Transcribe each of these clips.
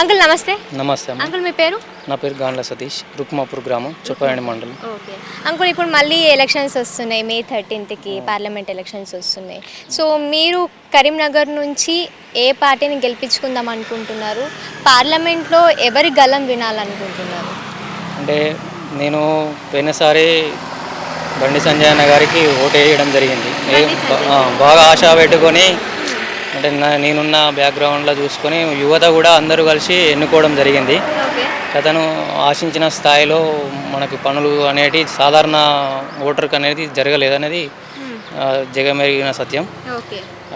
Uncle నమస్తే. నమస్తే uncle మీ పేరు? నా పేరు గాండ్ల సతీష్ రుక్మాపూర్ గ్రామం చొప్పాయండి మండలం. ఓకే. అంకుల్ ఇప్పుడు మళ్ళీ ఎలక్షన్స్ వస్తున్నాయి. మే థర్టీన్త్కి పార్లమెంట్ ఎలక్షన్స్ వస్తున్నాయి. సో మీరు కరీంనగర్ నుంచి ఏ పార్టీని గెలిపించుకుందాం అనుకుంటున్నారు? పార్లమెంట్లో ఎవరి గలం వినాలనుకుంటున్నారు? అంటే నేను పోయినసారి బండి సంజయ్ అన్న గారికి ఓటు వేయడం జరిగింది. బాగా ఆశ పెట్టుకొని అంటే నేనున్న బ్యాక్గ్రౌండ్లో చూసుకొని యువత కూడా అందరూ కలిసి ఎన్నుకోవడం జరిగింది. అతను ఆశించిన స్థాయిలో మనకి పనులు అనేటి సాధారణ ఓటర్కి అనేది జరగలేదనేది ఆ, జగమెరిగిన సత్యం.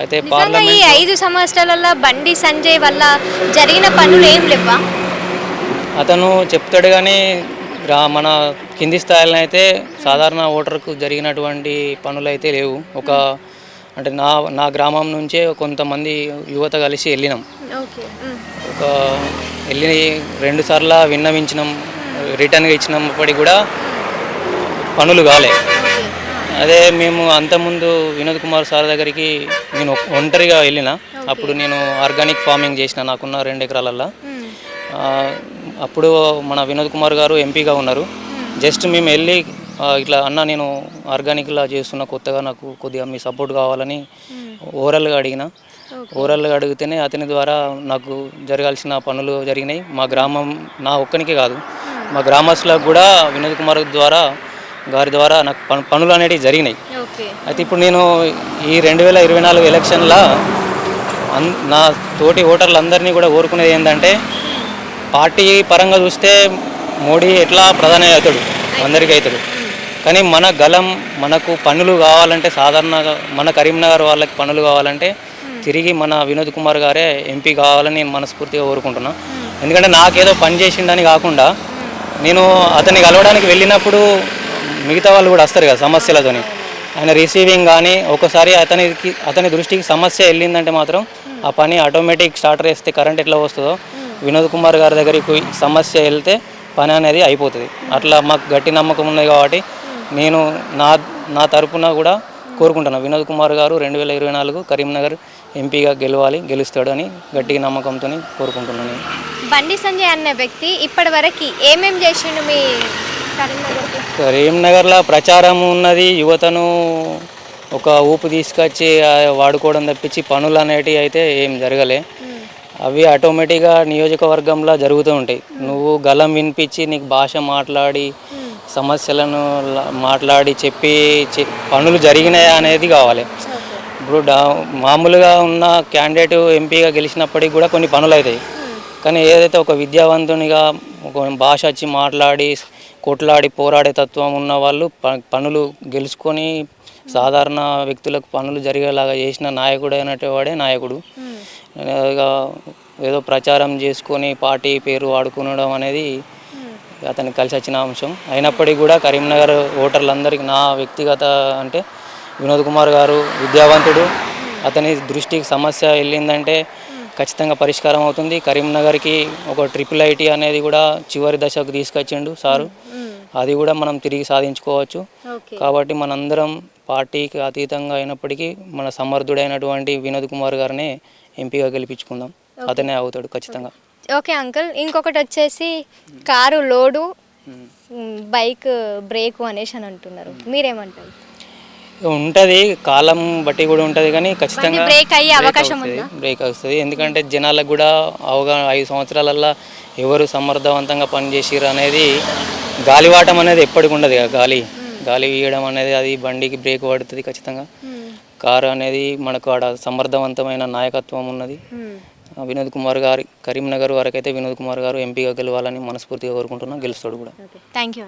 అయితే నిజంగా ఈ పార్లమెంట్ ఐదు సంవత్సరాలలో బండి సంజయ్ వల్ల జరిగిన పనులు ఏం లేవా? అతను చెప్తాడు కానీ మన కింది స్థాయిలో అయితే సాధారణ ఓటర్కు జరిగినటువంటి పనులు అయితే లేవు. ఒక అంటే నా నా గ్రామం నుంచే కొంతమంది యువత కలిసి వెళ్ళినాం. ఒక వెళ్ళి రెండు సార్లు విన్నవించినాం రిటర్న్గా ఇచ్చినప్పటికీ కూడా పనులు కాలే. అదే మేము అంతకుముందు వినోద్ కుమార్ సార్ దగ్గరికి నేను ఒంటరిగా వెళ్ళిన. అప్పుడు నేను ఆర్గానిక్ ఫార్మింగ్ చేసిన నాకున్న రెండు ఎకరాలల్లో. అప్పుడు మన వినోద్ కుమార్ గారు ఎంపీగా ఉన్నారు. జస్ట్ మేము వెళ్ళి ఇట్లా అన్న నేను ఆర్గానిక్లా చేస్తున్న కొత్తగా నాకు కొద్దిగా మీ సపోర్ట్ కావాలని ఓరల్గా అడిగిన. ఓరల్గా అడిగితేనే అతని ద్వారా నాకు జరగాల్సిన పనులు జరిగినాయి. మా గ్రామం నా ఒక్కనికే కాదు. మా గ్రామస్తులకు కూడా వినోద్ కుమార్ ద్వారా గారి ద్వారా నాకు పను- పనులు అనేటివి జరిగినాయి. అయితే ఇప్పుడు నేను ఈ రెండు వేల ఇరవై నాలుగు ఎలక్షన్లో అన్ నా తోటి ఓటర్లందరినీ కూడా కోరుకునేది ఏంటంటే పార్టీ పరంగా చూస్తే మోడీ ఎట్లా ప్రధాని అవుతాడు? అందరికీ అవుతాడు. కానీ మన గలం మనకు పనులు కావాలంటే సాధారణంగా మన కరీంనగర్ వాళ్ళకి పనులు కావాలంటే తిరిగి మన వినోద్ కుమార్ గారే ఎంపీ కావాలని నేను మనస్ఫూర్తిగా కోరుకుంటున్నా. ఎందుకంటే నాకేదో పని చేసిండని కాకుండా నేను అతన్ని కలవడానికి వెళ్ళినప్పుడు మిగతా వాళ్ళు కూడా వస్తారు కదా సమస్యలతోని. ఆయన రిసీవింగ్ కానీ ఒకసారి అతనికి అతని దృష్టికి సమస్య వెళ్ళిందంటే మాత్రం ఆ పని ఆటోమేటిక్ స్టార్టర్ వేస్తే కరెంట్ ఎట్లా వస్తుందో వినోద్ కుమార్ గారి దగ్గరికి సమస్య వెళ్తే పని అనేది అయిపోతుంది. అట్లా మాకు గట్టి నమ్మకం ఉన్నది కాబట్టి నేను నా నా తరపున కూడా కోరుకుంటున్నాను వినోద్ కుమార్ గారు రెండు వేల ఇరవై నాలుగు కరీంనగర్ ఎంపీగా గెలవాలి గెలుస్తాడు అని గట్టి నమ్మకంతో కోరుకుంటున్నాను నేను. బండి సంజయ్ అనే వ్యక్తి ఇప్పటి వరకు ఏమేం చేసిండు మీ కరీంనగర్లో? ప్రచారం ఉన్నది యువతను ఒక ఊపు తీసుకొచ్చి వాడుకోవడం తప్పించి పనులు అనేటివి అయితే ఏం జరగలే. అవి ఆటోమేటిక్గా నియోజకవర్గంలో జరుగుతూ ఉంటాయి. నువ్వు గలం వినిపించి నీకు భాష మాట్లాడి సమస్యలను మాట్లాడి చెప్పి చె- పనులు జరిగినాయా అనేది కావాలి. ఇప్పుడు డా మామూలుగా ఉన్న క్యాండిడేట్ ఎంపీగా గెలిచినప్పటికి కూడా కొన్ని పనులు అవుతాయి. కానీ ఏదైతే ఒక విద్యావంతునిగా ఒక భాష వచ్చి మాట్లాడి కొట్లాడి పోరాడే తత్వం ఉన్న వాళ్ళు ప- పనులు గెలుచుకొని సాధారణ వ్యక్తులకు పనులు జరిగేలాగా చేసిన నాయకుడు. అయినట్టు వాడే నాయకుడు ఏదో ప్రచారం చేసుకొని పార్టీ పేరు వాడుకునడం అనేది అతనికి కలిసి వచ్చిన అంశం. అయినప్పటికీ కూడా కరీంనగర్ ఓటర్లందరికీ నా వ్యక్తిగత అంటే వినోద్ కుమార్ గారు విద్యావంతుడు. అతని దృష్టికి సమస్య వెళ్ళిందంటే ఖచ్చితంగా పరిష్కారం అవుతుంది. కరీంనగర్కి ఒక ట్రిపుల్ ఐటీ అనేది కూడా చివరి దశకు తీసుకొచ్చిండు సారు. అది కూడా మనం తిరిగి సాధించుకోవచ్చు. కాబట్టి మనందరం పార్టీకి అతీతంగా అయినప్పటికీ మన సమర్థుడైనటువంటి వినోద్ కుమార్ గారినే ఎంపీగా గెలిపించుకుందాం. అతనే అవుతాడు ఖచ్చితంగా. ఓకే అంకుల్ ఇంకొకటి వచ్చేసి కారు లోడు బైక్ బ్రేకు అనేసి అని అంటున్నారు. మీరేమంటారు? ఉంటుంది కాలం బట్టి కూడా ఉంటుంది కానీ ఖచ్చితంగా బ్రేక్ అయ్యే అవకాశం బ్రేక్ వస్తుంది ఎందుకంటే జనాలకు కూడా అవగాహన ఐదు సంవత్సరాలల్లో ఎవరు సమర్థవంతంగా పనిచేసిర్రు అనేది గాలివాటం అనేది ఎప్పటికి ఉండదు గాలి. గాలి వీయడం అనేది అది బండికి బ్రేక్ పడుతుంది ఖచ్చితంగా. కారు అనేది మనకు ఆడ సమర్థవంతమైన నాయకత్వం ఉన్నది. వినోద్ కుమార్ గారి కరీంనగర్ వరకైతే వినోద్ కుమార్ గారు ఎంపీగా గెలవాలని మనస్ఫూర్తిగా కోరుకుంటున్నా. గెలుస్తాడు కూడా. Thank you